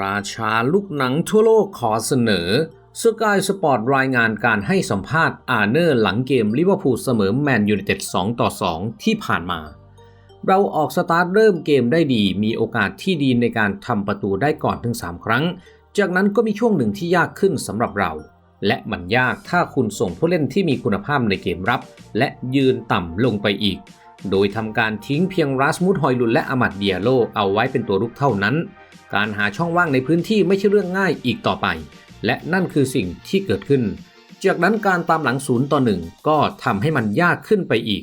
ราชาลูกหนังทั่วโลกขอเสนอสกายสปอร์ตรายงานการให้สัมภาษณ์อาเนอร์หลังเกมลิเวอร์พูลเสมอแมนยูไนเต็ด2ต่อ 2 ที่ผ่านมา เราออกสตาร์ทเริ่มเกมได้ดี มีโอกาสที่ดีในการทำประตูได้ก่อนถึง 3 ครั้ง จากนั้นก็มีช่วงหนึ่งที่ยากขึ้นสำหรับเรา และมันยากถ้าคุณส่งผู้เล่นที่มีคุณภาพในเกมรับ และยืนต่ำลงไปอีก โดยทำการทิ้งเพียงรัสมุดฮอยลุนและอามัดเดียโลเอาไว้เป็นตัวรุกเท่านั้น การหาช่องว่างในพื้นที่ไม่ใช่เรื่องง่ายอีกต่อไป และนั่นคือสิ่งที่เกิดขึ้น จากนั้นการตามหลังศูนย์ต่อหนึ่งก็ทำให้มันยากขึ้นไปอีก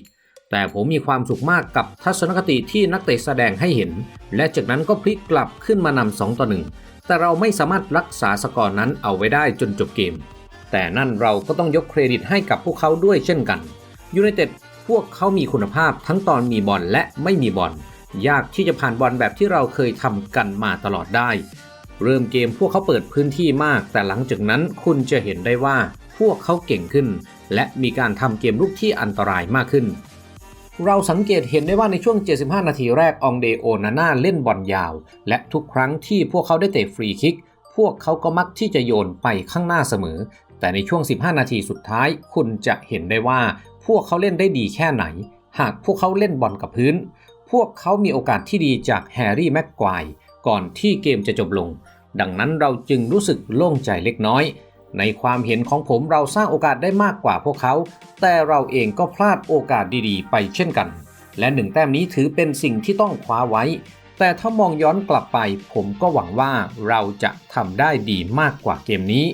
แต่ผมมีความสุขมากกับทัศนคติที่นักเตะแสดงให้เห็น และจากนั้นก็พลิกกลับขึ้นมานำ2ต่อ1แต่เราไม่สามารถรักษาสกอร์นั้นเอาไว้ได้จนจบเกม แต่นั่นเราก็ต้องยกเครดิตให้กับพวกเขาด้วยเช่นกันยูไนเต็ดพวกเขามีคุณภาพทั้งตอนมีบอลและไม่มีบอล ยากที่จะผ่านบอลแบบที่เราเคยทำกันมาตลอดได้ เริ่มเกมพวกเขาเปิดพื้นที่มาก แต่หลังจากนั้นคุณจะเห็นได้ว่าพวกเขาเก่งขึ้น และมีการทำเกมลุกที่อันตรายมากขึ้น เราสังเกตเห็นได้ว่าในช่วง 75 นาทีแรกองเดโอนาน่าเล่นบอลยาว และทุกครั้งที่พวกเขาได้เตะฟรีคิก พวกเขาก็มักที่จะโยนไปข้างหน้าเสมอ แต่ในช่วง 15 นาทีสุดท้าย คุณจะเห็นได้ว่าพวกเขาเล่นได้ดีแค่ไหน หากพวกเขาเล่นบอลกับพื้น พวกเขามีโอกาสที่ดีจากแฮร์รี่แม็กควายก่อนที่เกมจะจบลง ดังนั้นเราจึงรู้สึกโล่งใจเล็กน้อย ในความเห็นของผมเราสร้างโอกาสได้มากกว่าพวกเขา แต่เราเองก็พลาดโอกาสดีๆ ไปเช่นกัน และหนึ่งแต้มนี้ถือเป็นสิ่งที่ต้องคว้าไว้ แต่ถ้ามองย้อนกลับไป ผมก็หวังว่าเราจะทำได้ดีมากกว่าเกมนี้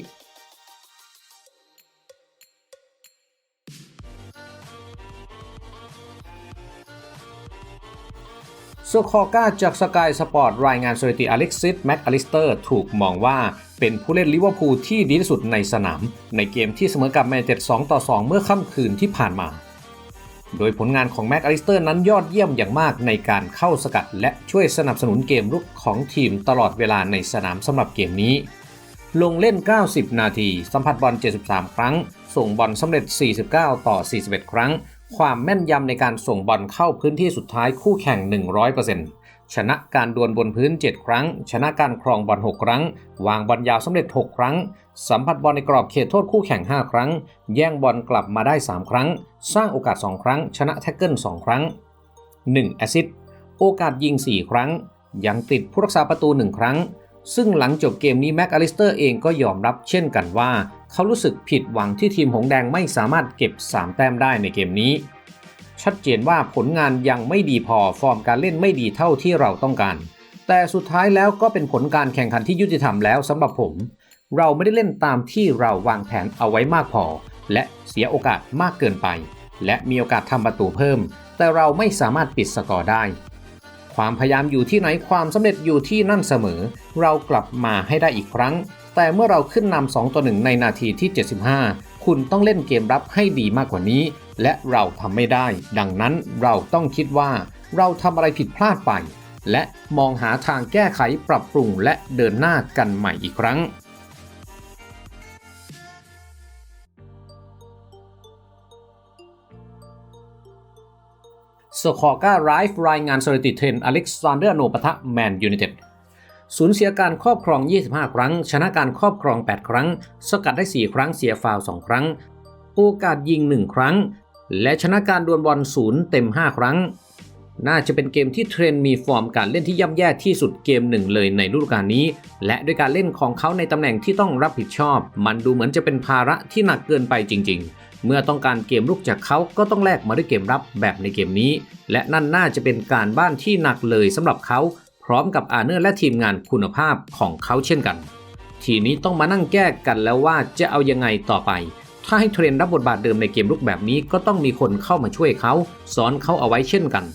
โซคอก้าจากสกายสปอร์ตรายงานสถิติอเล็กซิสแม็กอลิสเตอร์ถูกมองว่าเป็นผู้เล่นลิเวอร์พูลที่ดีที่สุดในสนาม ในเกมที่เสมอกับแมนเชสเตอร์2ต่อ 2 เมื่อค่ำคืนที่ผ่านมา โดยผลงานของแม็กอลิสเตอร์นั้นยอดเยี่ยมอย่างมากในการเข้าสกัด และช่วยสนับสนุนเกมรุกของทีมตลอดเวลาในสนามสำหรับเกมนี้ ลงเล่น 90 นาที สัมผัสบอล 73 ครั้ง ส่งบอลสำเร็จ 49 ต่อ 41 ครั้ง ความแม่นยำในการส่งบอลเข้าพื้นที่สุดท้ายคู่แข่ง 100%ชนะการดวลบนพื้น 7 ครั้ง ชนะการครองบอล 6 ครั้ง วางบอลยาวสำเร็จ 6 ครั้ง สัมผัสบอลในกรอบเขตโทษคู่แข่ง 5 ครั้ง แย่งบอลกลับมาได้ 3 ครั้ง สร้างโอกาส 2 ครั้ง ชนะแท็กเกิล 2 ครั้ง 1 แอซิสต์โอกาสยิง 4 ครั้ง ยังติดผู้รักษาประตู 1 ครั้ง ซึ่งหลังจบเกมนี้แม็กอลิสเตอร์เองก็ยอมรับเช่นกันว่า เขารู้สึกผิดหวังที่ทีมหงแดงไม่สามารถเก็บ 3 แต้มได้ในเกมนี้ ชัดเจนว่าผลงานยังไม่ดีพอฟอร์มการเล่นไม่ดีเท่าที่เราต้องการ แต่สุดท้ายแล้วก็เป็นผลการแข่งขันที่ยุติธรรมแล้วสำหรับผม เราไม่ได้เล่นตามที่เราวางแผนเอาไว้มากพอ และเสียโอกาสมากเกินไป และมีโอกาสทำประตูเพิ่ม แต่เราไม่สามารถปิดสกอร์ได้ความพยายามอยู่ที่ไหนความสำเร็จอยู่ที่นั่นเสมอ เรากลับมาให้ได้อีกครั้ง แต่เมื่อเราขึ้นนำ2ต่อ1ในนาทีที่ 75 คุณต้องเล่นเกมรับให้ดีมากกว่านี้ และเราทำไม่ได้ ดังนั้นเราต้องคิดว่า เราทำอะไรผิดพลาดไป และมองหาทางแก้ไขปรับปรุงและเดินหน้ากันใหม่อีกครั้งสคอก้าไรฟ์รายงานสถิติเทรนอเล็กซานเดอร์โนปะทะแมนยูไนเต็ด สูญเสียการครอบครอง 25 ครั้ง ชนะการครอบครอง 8 ครั้ง สกัดได้ 4 ครั้งเสียฟาว2ครั้ง โอกาสยิง 1 ครั้ง และชนะการดวลบอลศูนย์เต็ม 5 ครั้ง น่าจะเป็นเกมที่เทรนมีฟอร์มการเล่นที่ย่ำแย่ที่สุดเกมหนึ่งเลยในฤดูกาลนี้ และด้วยการเล่นของเขาในตำแหน่งที่ต้องรับผิดชอบ มันดูเหมือนจะเป็นภาระที่หนักเกินไปจริง ๆเมื่อต้องการเกมลุกจากเขาก็ต้องแลกมาด้วยเกมรับแบบในเกมนี้ และนั่นน่าจะเป็นการบ้านที่หนักเลยสำหรับเขา พร้อมกับอาเนอร์และทีมงานคุณภาพของเขาเช่นกัน ทีนี้ต้องมานั่งแก้กันแล้วว่าจะเอายังไงต่อไป ถ้าให้เทรนรับบทบาทเดิมในเกมลุกแบบนี้ก็ต้องมีคนเข้ามาช่วยเขาสอนเขาเอาไว้เช่นกัน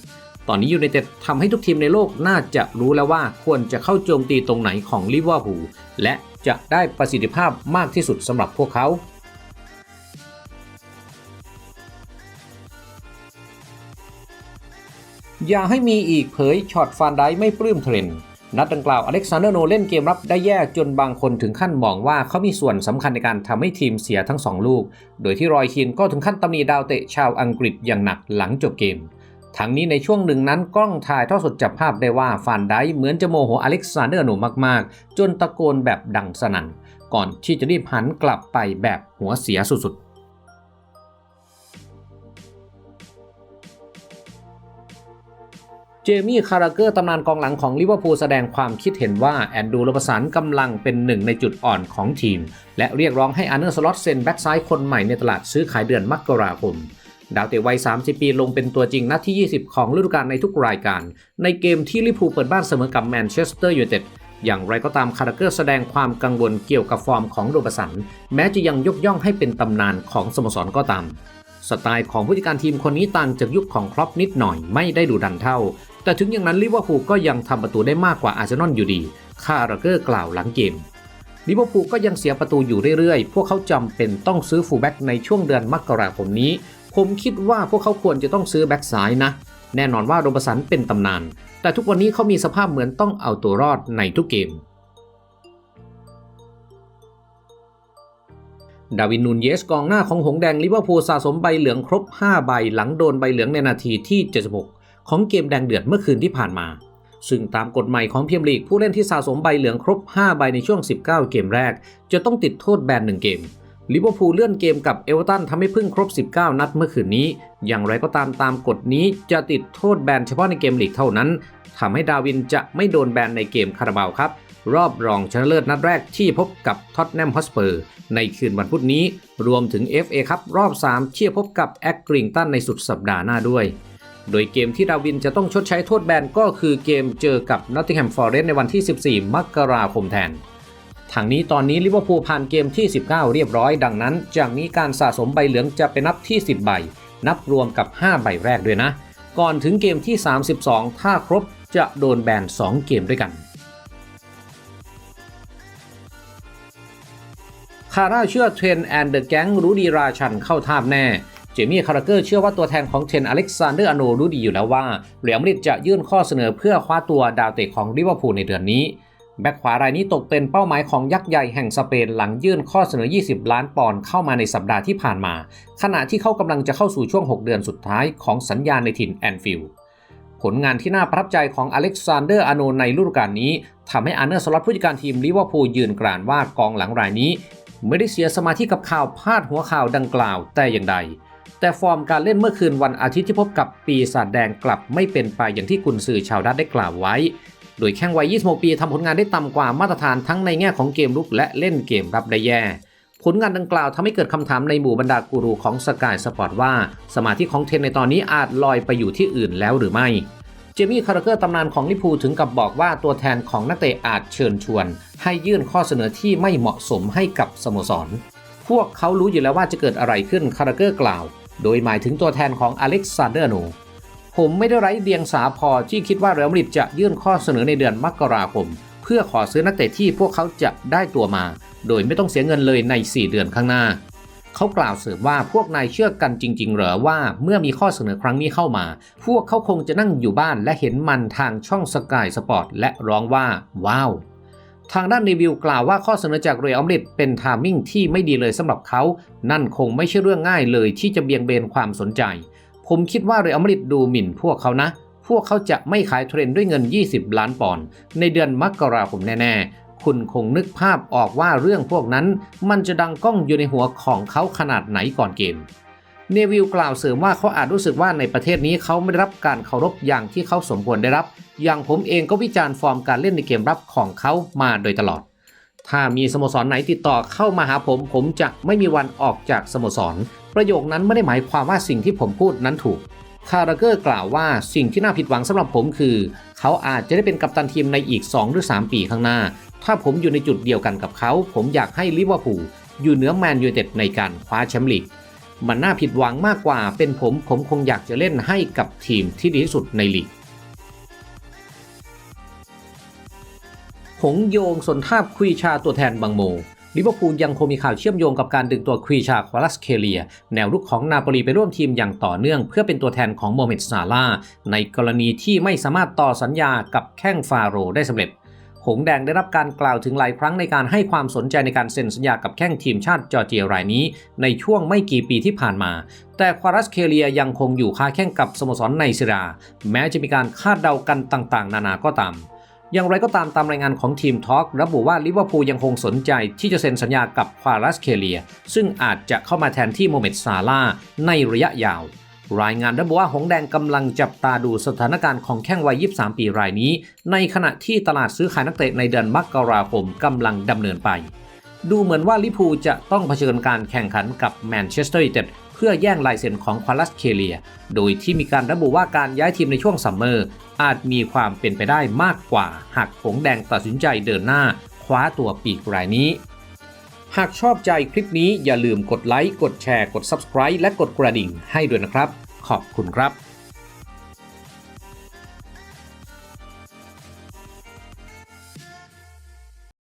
ตอนนี้ยูไนเต็ดทำให้ทุกทีมในโลกน่าจะรู้แล้วว่าควรจะเข้าโจมตีตรงไหนของลิเวอร์พูลและจะได้ประสิทธิภาพมากที่สุดสำหรับพวกเขา อย่าให้มีอีกเผยช็อตฟานไดไม่ปลื้มเทรนด์นัดดังกล่าวอเล็กซานเดอร์โนเล่นเกมรับได้แย่จนบางคนถึงขั้นมองว่าเขามีส่วนสำคัญในการทำให้ทีมเสียทั้ง 2 ลูก โดยที่รอยคีนก็ถึงขั้นตำหนิดาวเตะชาวอังกฤษอย่างหนักหลังจบเกม ทั้งนี้ในช่วงหนึ่งนั้นกล้องถ่ายทอดสดจับภาพได้ว่าฟานไดเหมือนจะโมโหอเล็กซานเดอร์หนูมากๆ จนตะโกนแบบดังสนั่นก่อนที่จะรีบหันกลับไปแบบหัวเสียสุดๆ เจมี่คาราเกอร์ตำนานกองหลังของลิเวอร์พูลแสดงความคิดเห็นว่าแอนดูโรบสันกำลังเป็นหนึ่งในจุดอ่อนของทีม และเรียกร้องให้อาร์เนอร์สล็อตเซ็นแบ็กซ้ายคนใหม่ในตลาดซื้อขายเดือนมกราคม ดาวเตะวัย 30 ปีลงเป็นตัวจริงนัดที่ 20 ของฤดูกาลในทุกรายการ ในเกมที่ลิเวอร์พูลเปิดบ้านเสมอกับแมนเชสเตอร์ยูไนเต็ดอย่างไรก็ตามคาราเกอร์แสดงความกังวลเกี่ยวกับฟอร์มของโรบสัน แม้จะยังยกย่องให้เป็นตำนานของสโมสรก็ตามสไตล์ของผู้จัดการทีมคนนี้ต่างจากยุคของครอปนิดหน่อยไม่ได้ดูดันเท่า แต่ถึงอย่างนั้นลิเวอร์พูลก็ยังทำประตูได้มากกว่าอาร์เซนอลอยู่ดี คาราเกอร์กล่าวหลังเกมลิเวอร์พูลก็ยังเสียประตูอยู่เรื่อยๆ พวกเขาจำเป็นต้องซื้อฟูลแบ็กในช่วงเดือนมกราคมนี้ ผมคิดว่าพวกเขาควรจะต้องซื้อแบ็กซ้ายนะ แน่นอนว่าโรบสันเป็นตำนาน แต่ทุกวันนี้เขามีสภาพเหมือนต้องเอาตัวรอดในทุกเกม ดาวินนูนเยสกองหน้าของหงแดงลิเวอร์พูลสะสมใบเหลืองครบ 5 ใบหลังโดนใบเหลืองในนาทีที่ 76 ของเกมแดงเดือดเมื่อคืนที่ผ่านมา ซึ่งตามกฎใหม่ของพรีเมียร์ลีกผู้เล่นที่สะสมใบเหลืองครบ 5 ใบในช่วง 19 เกมแรก จะต้องติดโทษแบน1เกมลิเวอร์พูลเลื่อนเกมกับเอเวอร์ตันทำให้เพิ่งครบ 19 นัดเมื่อคืนนี้ อย่างไรก็ตามตามกฎนี้จะติดโทษแบนเฉพาะในเกมลีกเท่านั้นทำให้ดาวินจะไม่โดนแบนในเกมคาราบาวครับ รอบรองชนะเลิศนัดแรกที่พบกับท็อตแนมฮอสเปอร์ ในคืนวันพุธนี้ รวมถึง FA ครับรอบ 3 ที่พบกับแอคกริงตันในสุดสัปดาห์หน้าด้วย โดยเกมที่ดาวินจะต้องชดใช้โทษแบนก็คือเกมเจอกับนอตติงแฮมฟอร์เรสในวันที่ 14 มกราคมแทนทางนี้ตอนนี้ลิเวอร์พูลผ่านเกมที่ 19 เรียบร้อย ดังนั้น จากนี้การสะสมใบเหลืองจะเป็นนับที่ 10 ใบ นับรวมกับ 5 ใบแรกด้วยนะ ก่อนถึงเกมที่ 32 ถ้าครบจะโดนแบน 2 เกมด้วยกันคาร่าเชื่อเทรนแอนเดอะแก๊งรู้ดีราชันเข้าทาบแน่ เจมี่คาราเกอร์เชื่อว่าตัวแทนของเทนอเล็กซานเดอร์อโนรู้ดีอยู่แล้วว่าเรอัลมาดริดจะยื่นข้อเสนอเพื่อคว้าตัวดาวเตะของลิเวอร์พูลในเดือนนี้ แบ็คขวารายนี้ตกเป็นเป้าหมายของยักษ์ใหญ่แห่งสเปนหลังยื่นข้อเสนอ 20 ล้านปอนด์เข้ามาในสัปดาห์ที่ผ่านมา ขณะที่เขากำลังจะเข้าสู่ช่วง 6 เดือนสุดท้ายของสัญญาในถิ่นแอนฟิลด์ผลงานที่น่าประทับใจของอเล็กซานเดอร์อโนในฤดูกาลนี้ทำให้อาร์เนอร์สล็อตผู้จัดการทีมลิเวอร์พูลยืนกรานว่ากองหลังรายนี้ ไม่ได้เสียสมาธิกับข่าวพาดหัวข่าวดังกล่าวแต่อย่างใด แต่ฟอร์มการเล่นเมื่อคืนวันอาทิตย์ที่พบกับปีศาจแดงกลับไม่เป็นไปอย่างที่กุนซือชาวดัตได้กล่าวไว้ โดยแข้งวัย 26 ปีทำผลงานได้ต่ำกว่ามาตรฐานทั้งในแง่ของเกมลุกและเล่นเกมรับได้แย่ผลงานดังกล่าวทำให้เกิดคำถามในหมู่บรรดากูรูของสกายสปอร์ตว่า สมาธิของเทนในตอนนี้อาจลอยไปอยู่ที่อื่นแล้วหรือไม่ เจมี่คาราเกอร์ตำนานของลิพูถึงกับบอกว่าตัวแทนของนักเตะอาจเชิญชวน ให้ยื่นข้อเสนอที่ไม่เหมาะสมให้กับสโมสร พวกเขารู้อยู่แล้วว่าจะเกิดอะไรขึ้นคาราเกอร์กล่าว โดยหมายถึงตัวแทนของอเล็กซานเดอร์โน ผมไม่ได้ไร้เดียงสาพอที่คิดว่าเรอัลมาดริดจะยื่นข้อเสนอในเดือนมกราคม เพื่อขอซื้อนักเตะที่พวกเขาจะได้ตัวมา โดยไม่ต้องเสียเงินเลยใน 4 เดือนข้างหน้า เขากล่าวเสริมว่าพวกนายเชื่อกันจริง ๆ เหรอว่าเมื่อมีข้อเสนอครั้งนี้เข้ามา พวกเขาคงจะนั่งอยู่บ้านและเห็นมันทางช่องสกายสปอร์ตและร้องว่า ว้าว ทางด้านรีวิวกล่าวว่าข้อเสนอจากเรอัลมาดริดเป็นทามมิ่งที่ไม่ดีเลยสำหรับเขา นั่นคงไม่ใช่เรื่องง่ายเลยที่จะเบี่ยงเบนความสนใจ ผมคิดว่าเรอัลมาดริดดูหมิ่นพวกเขานะ พวกเขาจะไม่ขายเทรนด์ด้วยเงิน 20 ล้านปอนด์ในเดือนมกราคมแน่ๆ คุณคงนึกภาพออกว่าเรื่องพวกนั้น มันจะดังก้องอยู่ในหัวของเขาขนาดไหนก่อนเกมเนวิลกล่าวเสริมว่าเขาอาจรู้สึกว่าในประเทศนี้เขาไม่ได้รับการเคารพอย่างที่เขาสมควรได้รับ อย่างผมเองก็วิจารณ์ฟอร์มการเล่นในเกมรับของเขามาโดยตลอด ถ้ามีสโมสรไหนติดต่อเข้ามาหาผม ผมจะไม่มีวันออกจากสโมสร ประโยคนั้นไม่ได้หมายความว่าสิ่งที่ผมพูดนั้นถูก คาราเกอร์กล่าวว่าสิ่งที่น่าผิดหวังสำหรับผมคือ เขาอาจจะได้เป็นกัปตันทีมในอีก 2 หรือ 3 ปีข้างหน้า ถ้าผมอยู่ในจุดเดียวกันกับเขา ผมอยากให้ลิเวอร์พูลอยู่เหนือแมนยูเต็ดในการคว้าแชมป์ลีกมันน่าผิดหวังมากกว่าเป็นผมผมคงอยากจะเล่นให้กับทีมที่ดีที่สุดในลีก หงโยงสนทาบคุยชาตัวแทนบางโมลิเวอร์พูลยังคงมีข่าวเชื่อมโยงกับการดึงตัวควีชาควาลัสเคเลีย แนวรุกของนาโปลีไปร่วมทีมอย่างต่อเนื่อง เพื่อเป็นตัวแทนของโมเมดซาลาในกรณีที่ไม่สามารถต่อสัญญากับแข้งฟาโรได้สำเร็จหหงแดงได้รับการกล่าวถึงหลายครั้งในการให้ความสนใจในการเซ็นสัญญากับแข้งทีมชาติจอร์เจียรายนี้ ในช่วงไม่กี่ปีที่ผ่านมา แต่ควารัสเคเลียยังคงอยู่ค้าแข้งกับสโมสรในซิรา แม้จะมีการคาดเดากันต่างๆ นานาก็ตาม อย่างไรก็ตามตามรายงานของทีมทอล์กระบุว่าลิเวอร์พูลยังคงสนใจที่จะเซ็นสัญญากับควารัสเคเลีย ซึ่งอาจจะเข้ามาแทนที่โมเมดซาลาในระยะยาว รายงานระบุว่าหงแดงกำลังจับตาดูสถานการณ์ของแข้งวัย 23 ปีรายนี้ ในขณะที่ตลาดซื้อขายนักเตะในเดือนมกราคมกำลังดำเนินไป ดูเหมือนว่าลิพูจะต้องเผชิญการแข่งขันกับแมนเชสเตอร์ยูไนเต็ด พื่อแย่งลายเซ็นของควาลัสเคเลีย โดยที่มีการระบุว่าการย้ายทีมในช่วงซัมเมอร์อาจมีความเป็นไปได้มากกว่า หากผงแดงตัดสินใจเดินหน้า คว้าตัวปีกรายนี้ หากชอบใจคลิปนี้อย่าลืมกดไลค์ กดแชร์ กด Subscribe และกดกระดิ่งให้ด้วยนะครับ ขอบคุณครับ